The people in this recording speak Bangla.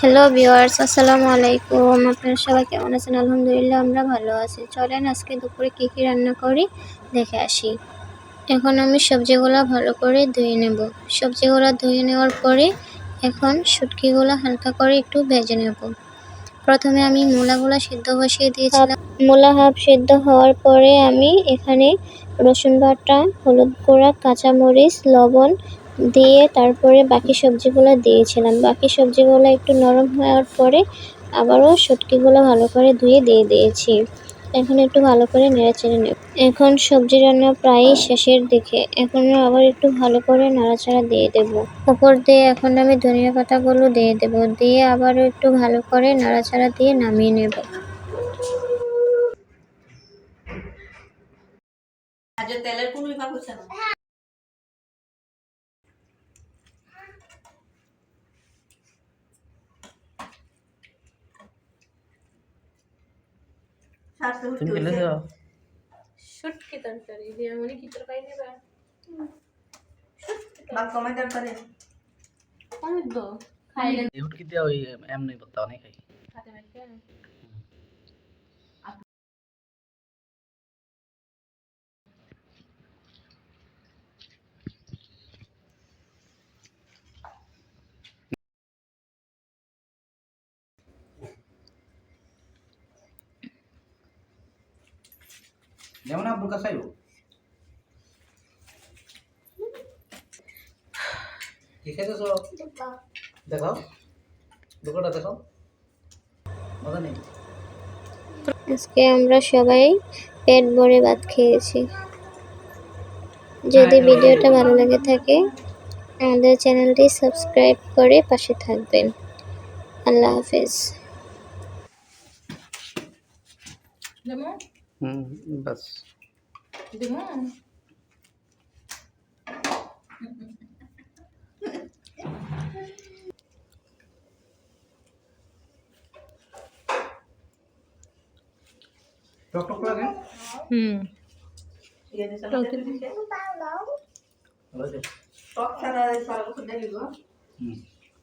হ্যালো ভিউয়ার্স আসসালামু আলাইকুম আপনারা সবাই কেমন আছেন? আলহামদুলিল্লাহ, আমরা ভালো আছি। চলেন আজকে দুপুরে কী কী রান্না করি, দেখে আসি। এখন আমি সবজিগুলো ভালো করে ধুয়ে নেব। সবজিগুলো ধুয়ে নেওয়ার পরে এখন শুটকিগুলো হালকা করে একটু ভেজে নেব। প্রথমে আমি মূলাগুলো সিদ্ধ বসিয়ে দিয়েছিলাম। মূলা হাফ সিদ্ধ হওয়ার পরে আমি এখানে রসুন বাটা, হলুদ গুঁড়া, কাঁচামরিচ, লবণ দিয়ে তারপরে বাকি সবজিগুলো দিয়েছিলাম। বাকি সবজিগুলো একটু নরম হওয়ার পরে আবারও শুটকিগুলো ভালো করে ধুয়ে দিয়ে দিয়েছি। এখন একটু ভালো করে নেড়েচেড়ে নেব। এখন সবজি রান্না প্রায় শেষের দিকে। এখন আবার একটু ভালো করে নাড়াচাড়া দিয়ে দেব। উপর দিয়ে এখন আমি ধনিয়া পাতাগুলো দিয়ে দেব। দিয়ে আবারও একটু ভালো করে নাড়াচাড়া দিয়ে নামিয়ে নেব। তেলের কোনো বিভাগ হচ্ছে না? তুমি খেলে হচ্ছে। যাও। শুটকি তরকারি দিয়ে মনে কি তরকারি নেবে? বাপ কমাই দরকারে আমি তো। খাইলে হুটকি দিয়া ওই এমনি বলতে অনেক খাই খাতে পারবে যেমন আব্বুর কাছে আইব দেখাও। দুটোটা দেখাও। মজা নেই? আজকে আমরা সবাই পেট ভরে ভাত খেয়েছি। যদি ভিডিওটা ভালো লেগে থাকে আমাদের চ্যানেলটি সাবস্ক্রাইব করে পাশে থাকবেন। আল্লাহ হাফেজ। Hum, mm, bas. Tá hum. E ele só tá não tá logo. Olha. Só que a senhora fala quando ele gosta.